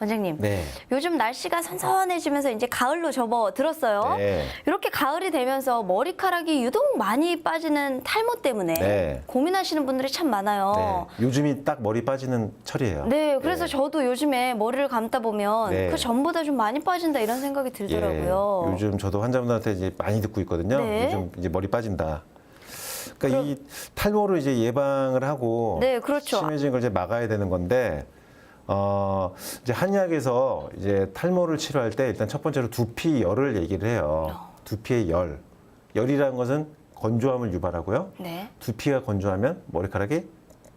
원장님, 네. 요즘 날씨가 선선해지면서 이제 가을로 접어들었어요. 네. 이렇게 가을이 되면서 머리카락이 유독 많이 빠지는 탈모 때문에 네. 고민하시는 분들이 참 많아요. 네. 요즘이 딱 머리 빠지는 철이에요. 네, 그래서 네. 저도 요즘에 머리를 감다 보면 네. 그 전보다 좀 많이 빠진다 이런 생각이 들더라고요. 예, 요즘 저도 환자분들한테 이제 많이 듣고 있거든요. 네. 요즘 이제 머리 빠진다. 그러니까 이 탈모를 이제 예방을 하고 네, 그렇죠. 심해지는 걸 이제 막아야 되는 건데 어 이제 한의학에서 이제 탈모를 치료할 때 일단 첫 번째로 두피 열을 얘기를 해요. 어. 두피의 열. 열이라는 것은 건조함을 유발하고요. 네. 두피가 건조하면 머리카락이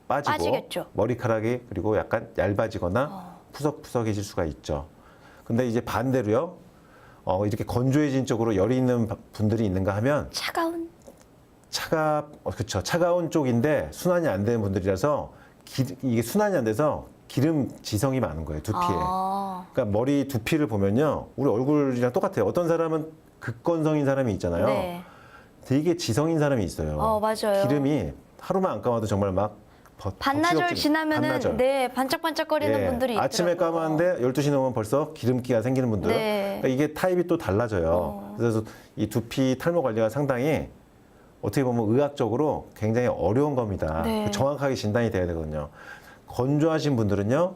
빠지고 빠지겠죠. 머리카락이 그리고 약간 얇아지거나 어. 푸석푸석해질 수가 있죠. 근데 이제 반대로요. 어, 이렇게 건조해진 쪽으로 열이 있는 바- 분들이 있는가 하면 차가운 차가 어, 그렇죠. 차가운 쪽인데 순환이 안 되는 분들이라서 기- 이게 순환이 안 돼서 기름 지성이 많은 거예요 두피에. 아, 그러니까 머리 두피를 보면요, 우리 얼굴이랑 똑같아요. 어떤 사람은 극건성인 사람이 있잖아요. 네. 되게 지성인 사람이 있어요. 어, 맞아요. 기름이 하루만 안 감아도 정말 막 버- 반나절 지나면은 반나절. 네 반짝반짝거리는 예, 분들이 아침에 있더라고요. 감았는데 12시 넘으면 벌써 기름기가 생기는 분들. 네. 그러니까 이게 타입이 또 달라져요. 어. 그래서 이 두피 탈모 관리가 상당히 어떻게 보면 의학적으로 굉장히 어려운 겁니다. 네. 정확하게 진단이 돼야 되거든요. 건조하신 분들은요.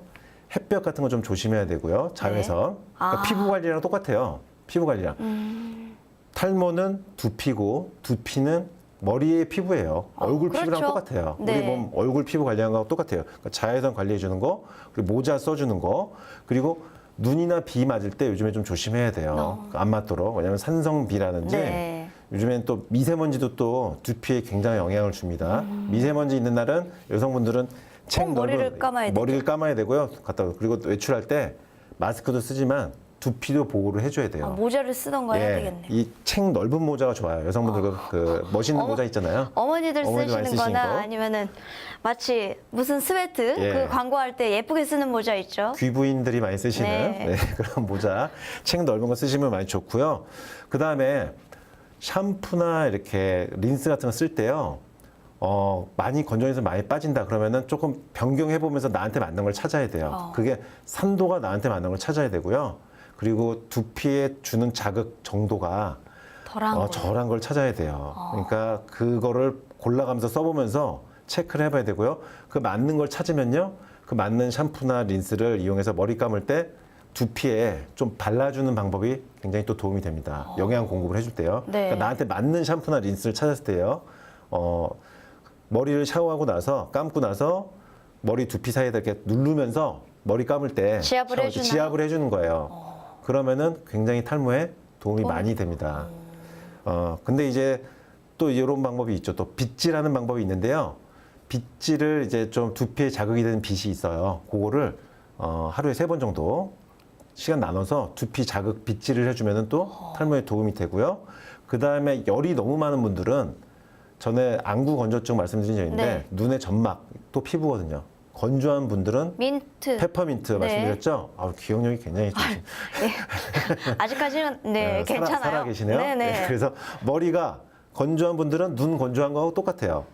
햇볕 같은 거 좀 조심해야 되고요. 자외선. 그러니까 아. 피부 관리랑 똑같아요. 피부 관리랑. 음, 탈모는 두피고 두피는 머리의 피부예요. 어, 얼굴 그렇죠. 피부랑 똑같아요. 네. 우리 몸 얼굴 피부 관리하는 거하고 똑같아요. 그러니까 자외선 관리해 주는 거, 그리고 모자 써주는 거, 그리고 눈이나 비 맞을 때 요즘에 좀 조심해야 돼요. 어. 안 맞도록. 왜냐하면 산성비라든지 네. 요즘엔 또 미세먼지도 또 두피에 굉장히 영향을 줍니다. 미세먼지 있는 날은 여성분들은 책 머리를 감아야. 머리를 감아야 되고요. 갖다 그리고 또 외출할 때 마스크도 쓰지만 두피도 보호를 해줘야 돼요. 아, 모자를 쓰던가 해야 되겠네요. 이 책 넓은 모자가 좋아요. 여성분들 그, 그 멋있는 어? 모자 있잖아요. 어머니들 어머니들 많이 쓰시는 쓰시는 거나 거. 아니면은 마치 무슨 스웨트 예. 그 광고할 때 예쁘게 쓰는 모자 있죠. 귀부인들이 많이 쓰시는 네. 네, 그런 모자, 책 넓은 거 쓰시면 많이 좋고요. 그 다음에 샴푸나 이렇게 린스 같은 거 쓸 때요. 어, 많이 건조해서 많이 빠진다 그러면은 조금 변경해 보면서 나한테 맞는 걸 찾아야 돼요. 어. 그게 산도가 나한테 맞는 걸 찾아야 되고요. 그리고 두피에 주는 자극 정도가 덜한 어, 거. 저란 걸 찾아야 돼요. 어. 그러니까 그거를 골라가면서 써보면서 체크를 해봐야 되고요. 그 맞는 걸 찾으면요. 그 맞는 샴푸나 린스를 이용해서 머리 감을 때 두피에 좀 발라주는 방법이 굉장히 또 도움이 됩니다. 영양 공급을 해줄 때요. 네. 그러니까 나한테 맞는 샴푸나 린스를 찾았을 때요. 어, 머리를 샤워하고 나서 감고 나서 머리 두피 사이에다 이렇게 누르면서 머리 감을 때 지압을 샤워- 해주나요? 지압을 해주는 거예요. 그러면은 굉장히 탈모에 도움이 많이 됩니다. 어, 근데 이제 또 이런 방법이 있죠. 또 빗질하는 방법이 있는데요. 빗질을 이제 좀 두피에 자극이 되는 빗이 있어요. 그거를 어, 하루에 세 번 정도 시간 나눠서 두피 자극 빗질을 해주면은 또 탈모에 도움이 되고요. 그 다음에 열이 너무 많은 분들은 전에 안구 건조증 말씀드린 적 있는데 네. 눈의 점막 또 피부거든요. 건조한 분들은 민트. 페퍼민트 네. 말씀드렸죠. 아, 기억력이 굉장히 좋으신. 예. 아직까지는 네, 어, 살아- 괜찮아요. 살아 계시네요. 네 네. 그래서 머리가 건조한 분들은 눈 건조한 거하고 똑같아요.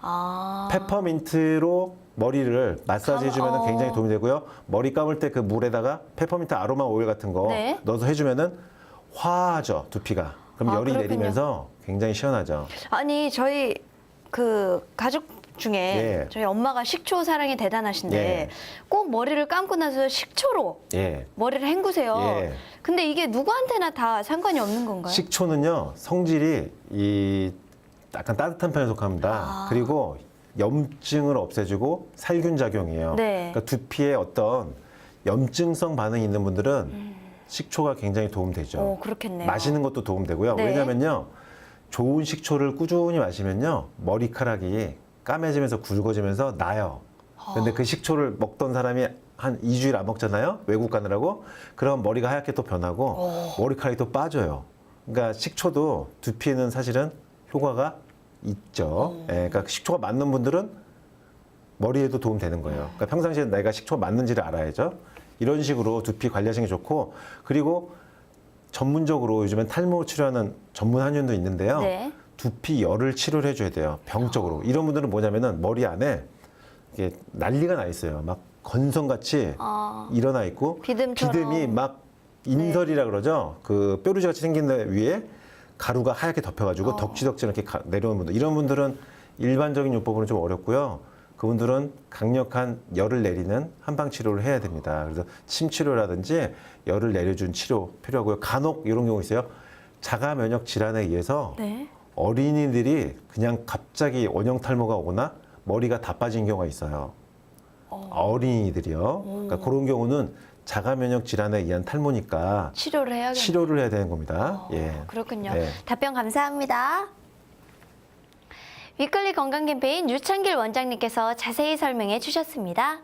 아. 페퍼민트로 머리를 마사지 해주면 감- 어. 굉장히 도움이 되고요. 머리 감을 때 그 물에다가 페퍼민트 아로마 오일 같은 거 네. 넣어서 해주면은 화하죠 두피가. 그럼 아, 열이 그렇군요. 내리면서 굉장히 시원하죠. 아니 저희 그 가족 중에 예. 저희 엄마가 식초 사랑이 대단하신데 예. 꼭 머리를 감고 나서 식초로 예. 머리를 헹구세요. 예. 근데 이게 누구한테나 다 상관이 없는 건가요? 식초는요 성질이 이 약간 따뜻한 편에 속합니다. 아. 그리고 염증을 없애주고 살균 작용이에요. 네. 그러니까 두피에 어떤 염증성 반응이 있는 분들은 식초가 굉장히 도움되죠. 어, 그렇겠네요. 마시는 것도 도움되고요. 네. 왜냐면요 좋은 식초를 꾸준히 마시면요 머리카락이 까매지면서 굵어지면서 나요. 근데 그 식초를 먹던 사람이 한 2주일 안 먹잖아요. 외국 가느라고. 그럼 머리가 하얗게 또 변하고 어. 머리카락이 또 빠져요. 그러니까 식초도 두피에는 사실은 효과가 있죠. 음. 예, 그러니까 식초가 맞는 분들은 머리에도 도움 되는 거예요. 그러니까 평상시에 내가 식초가 맞는지를 알아야죠. 이런 식으로 두피 관리하시는 게 좋고 그리고 전문적으로 요즘엔 탈모 치료하는 전문 한의원도 있는데요. 네. 두피 열을 치료를 해줘야 돼요. 병적으로. 이런 분들은 뭐냐면은 머리 안에 이게 난리가 나 있어요. 막 건성같이 아, 일어나 있고 비듬처럼. 비듬이 막 인설이라 그러죠. 그 뾰루지 같이 생긴 데 위에 가루가 하얗게 덮여가지고 어. 덕지덕지 이렇게 가- 내려오는 분들 이런 분들은 일반적인 요법으로는 좀 어렵고요. 그분들은 강력한 열을 내리는 한방 치료를 해야 됩니다. 그래서 침 치료라든지 열을 내려준 치료 필요하고요. 간혹 이런 경우 있어요. 자가 면역 질환에 의해서 네. 어린이들이 그냥 갑자기 원형 탈모가 오거나 머리가 다 빠진 경우가 있어요. 어 린이들이요. 그러니까 그런 경우는 자가 면역 질환에 의한 탈모니까 치료를 해야겠네요. 치료를 해야 되는 겁니다. 어, 예. 그렇군요. 네. 답변 감사합니다. 위클리 건강 캠페인 유창길 원장님께서 자세히 설명해 주셨습니다.